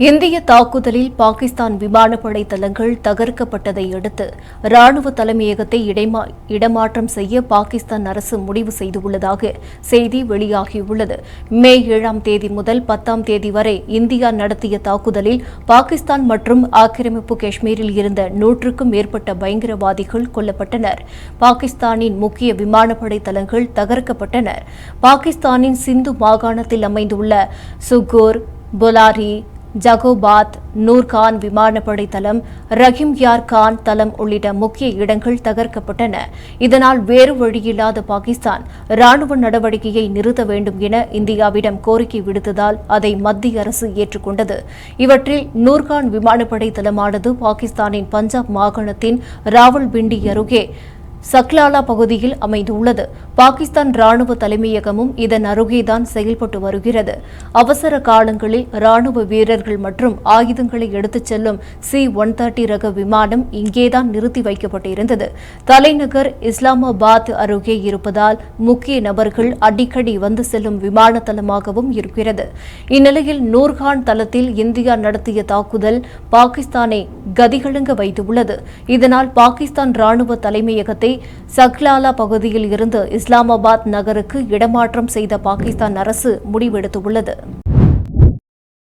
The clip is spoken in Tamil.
இந்திய தாக்குதலில் பாகிஸ்தான் விமானப்படை தளங்கள் தகர்க்கப்பட்டதை அடுத்து ராணுவ தலைமையகத்தை இடைமா இடமாற்றம் செய்ய பாகிஸ்தான் அரசு முடிவு செய்துள்ளதாக செய்தி வெளியாகியுள்ளது. மே ஏழாம் தேதி முதல் பத்தாம் தேதி வரை இந்தியா நடத்திய தாக்குதலில் பாகிஸ்தான் மற்றும் ஆக்கிரமிப்பு காஷ்மீரில் இருந்த நூற்றுக்கும் மேற்பட்ட பயங்கரவாதிகள் கொல்லப்பட்டனர். பாகிஸ்தானின் முக்கிய விமானப்படை தளங்கள் தகர்க்கப்பட்டன. பாகிஸ்தானின் சிந்து மாகாணத்தில் அமைந்துள்ள சுகோர் பொலாரி ஜகோபாத் நூர்கான் விமானப்படை தளம் ரஹிம் யார் கான் தளம் உள்ளிட்ட முக்கிய இடங்கள் தகர்க்கப்பட்டன. இதனால் வேறு வழியில்லாத பாகிஸ்தான் ராணுவ நடவடிக்கையை நிறுத்த வேண்டும் என இந்தியாவிடம் கோரிக்கை விடுத்ததால் அதை மத்திய அரசு ஏற்றுக்கொண்டது. இவற்றில் நூர்கான் விமானப்படை தளமானது பாகிஸ்தானின் பஞ்சாப் மாகாணத்தின் ராவல்பிண்டி அருகே சக்லாலா பகுதியில் அமைந்துள்ளது. பாகிஸ்தான் ராணுவ தலைமையகமும் இதன் அருகேதான் செயல்பட்டு வருகிறது. அவசர காலங்களில் ராணுவ வீரர்கள் மற்றும் ஆயுதங்களை எடுத்துச் செல்லும் சி ஒன் தேர்ட்டி ரக விமானம் இங்கேதான் நிறுத்தி வைக்கப்பட்டிருந்தது. தலைநகர் இஸ்லாமாபாத் அருகே இருப்பதால் முக்கிய நபர்கள் அடிக்கடி வந்து செல்லும் விமான தளமாகவும் இருக்கிறது. இந்நிலையில் நூர்கான் தளத்தில் இந்தியா நடத்திய தாக்குதல் பாகிஸ்தானை கதிகலங்க வைத்துள்ளது. இதனால் பாகிஸ்தான் ராணுவ தலைமையகத்தை சக்லாலா பகுதியில் இருந்து இஸ்லாமாபாத் நகருக்கு இடமாற்றம் செய்த பாகிஸ்தான் அரசு முடிவெடுத்துள்ளது.